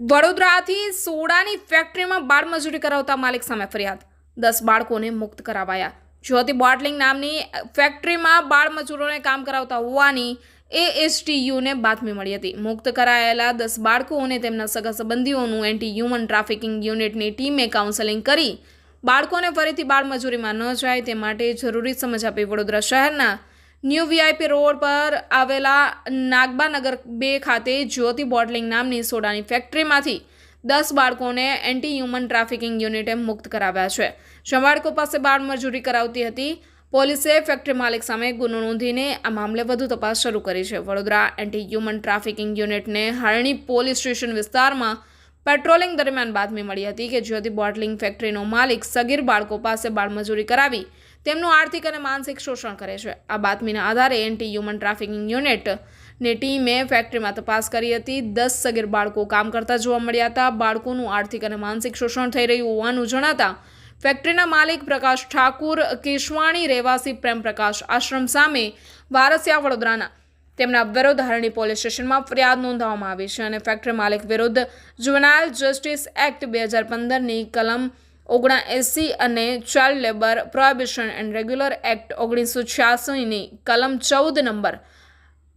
વડોદરાથી સોડાની ફેક્ટરીમાં બાળમજૂરી કરાવતા માલિક સામે ફરિયાદ. દસ બાળકોને મુક્ત કરાવાયા. જ્યોતિ બોટલિંગ નામની ફેક્ટરીમાં બાળમજૂરોને કામ કરાવતા હોવાની એએસટીયુને બાતમી મળી હતી. મુક્ત કરાયેલા દસ બાળકો અને તેમના સગા સંબંધીઓનું એન્ટી હ્યુમન ટ્રાફિકિંગ યુનિટની ટીમે કાઉન્સેલિંગ કરી. બાળકોને ફરીથી બાળમજૂરીમાં ન જાય તે માટે જરૂરી સમજ આપી વડોદરા શહેરના ન્યૂ વીઆઈપી રોડ પર આવેલા નાગબાનગર બે ખાતે જ્યોતિ બોટલિંગ નામની સોડાની ફેક્ટરીમાંથી દસ બાળકોને એન્ટી હ્યુમન ટ્રાફિકિંગ યુનિટે મુક્ત કરાવ્યા છે. જ્યાં બાળકો પાસે બાળમજૂરી કરાવતી હતી, પોલીસે ફેક્ટરી માલિક સામે ગુનો નોંધીને આ મામલે વધુ તપાસ શરૂ કરી છે. વડોદરા એન્ટી હ્યુમન ટ્રાફિકિંગ યુનિટને હરણી પોલીસ સ્ટેશન વિસ્તારમાં પેટ્રોલિંગ દરમિયાન બાતમી મળી હતી કે જ્યોતિ બોટલિંગ ફેક્ટરીનો માલિક સગીર બાળકો પાસે બાળમજૂરી કરાવી તેમનું આર્થિક અને માનસિક શોષણ કરે છે. આ બાતમીના આધારે એન્ટી હ્યુમન ટ્રાફિકિંગ યુનિટ ને ટીમે ફેક્ટરીમાં તપાસ કરી હતી. દસ સગીર બાળકો કામ કરતા જોવા મળ્યા હતા. બાળકોનું આર્થિક અને માનસિક શોષણ થઈ રહ્યું હોવાનું જણાતા ફેક્ટરીના માલિક પ્રકાશ ઠાકુર, કેશવાણી, રહેવાસી પ્રેમ પ્રકાશ આશ્રમ સામે વારસિયા વડોદરાના તેમના વિરુદ્ધ હરણી પોલીસ સ્ટેશનમાં ફરિયાદ નોંધાવવામાં આવી છે અને ફેક્ટરી માલિક વિરુદ્ધ જુવેનાઇલ જસ્ટિસ એક્ટ બે હજાર પંદરની કલમ ઓગણા એંસી અને child labour prohibition and regular act ઓગણીસો છ્યાસીની કલમ ચૌદ નંબર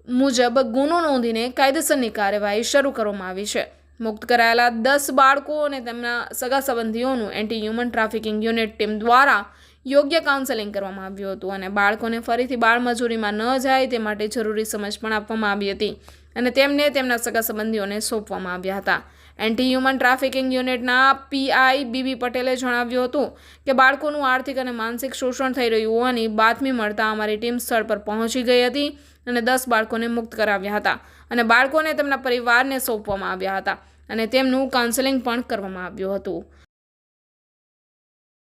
મુજબ ગુનો નોંધીને કાયદેસરની કાર્યવાહી શરૂ કરવામાં આવી છે. મુક્ત કરાયેલા દસ બાળકો અને તેમના સગા સંબંધીઓનું anti human trafficking unit team દ્વારા યોગ્ય કાઉન્સેલિંગ કરવામાં આવ્યું હતું અને બાળકોને ફરીથી બાળમજૂરીમાં ન જાય તે માટે જરૂરી સમજ પણ આપવામાં આવી હતી. અને તેમને તેમના સગા સંબંધીઓને સોંપવામાં આવ્યા હતા. એન્ટી હ્યુમન ટ્રાફિકિંગ યુનિટના પીઆઈ બીબી પટેલે જણાવ્યું હતું કે બાળકોનું આર્થિક અને માનસિક શોષણ થઈ રહ્યું હોવાની બાતમી મળતા અમારી ટીમ સ્થળ પર પહોંચી ગઈ હતી અને દસ બાળકોને મુક્ત કરાવ્યા હતા અને બાળકોને તેમના પરિવારને સોંપવામાં આવ્યા હતા અને તેમનું કાઉન્સેલિંગ પણ કરવામાં આવ્યું હતું.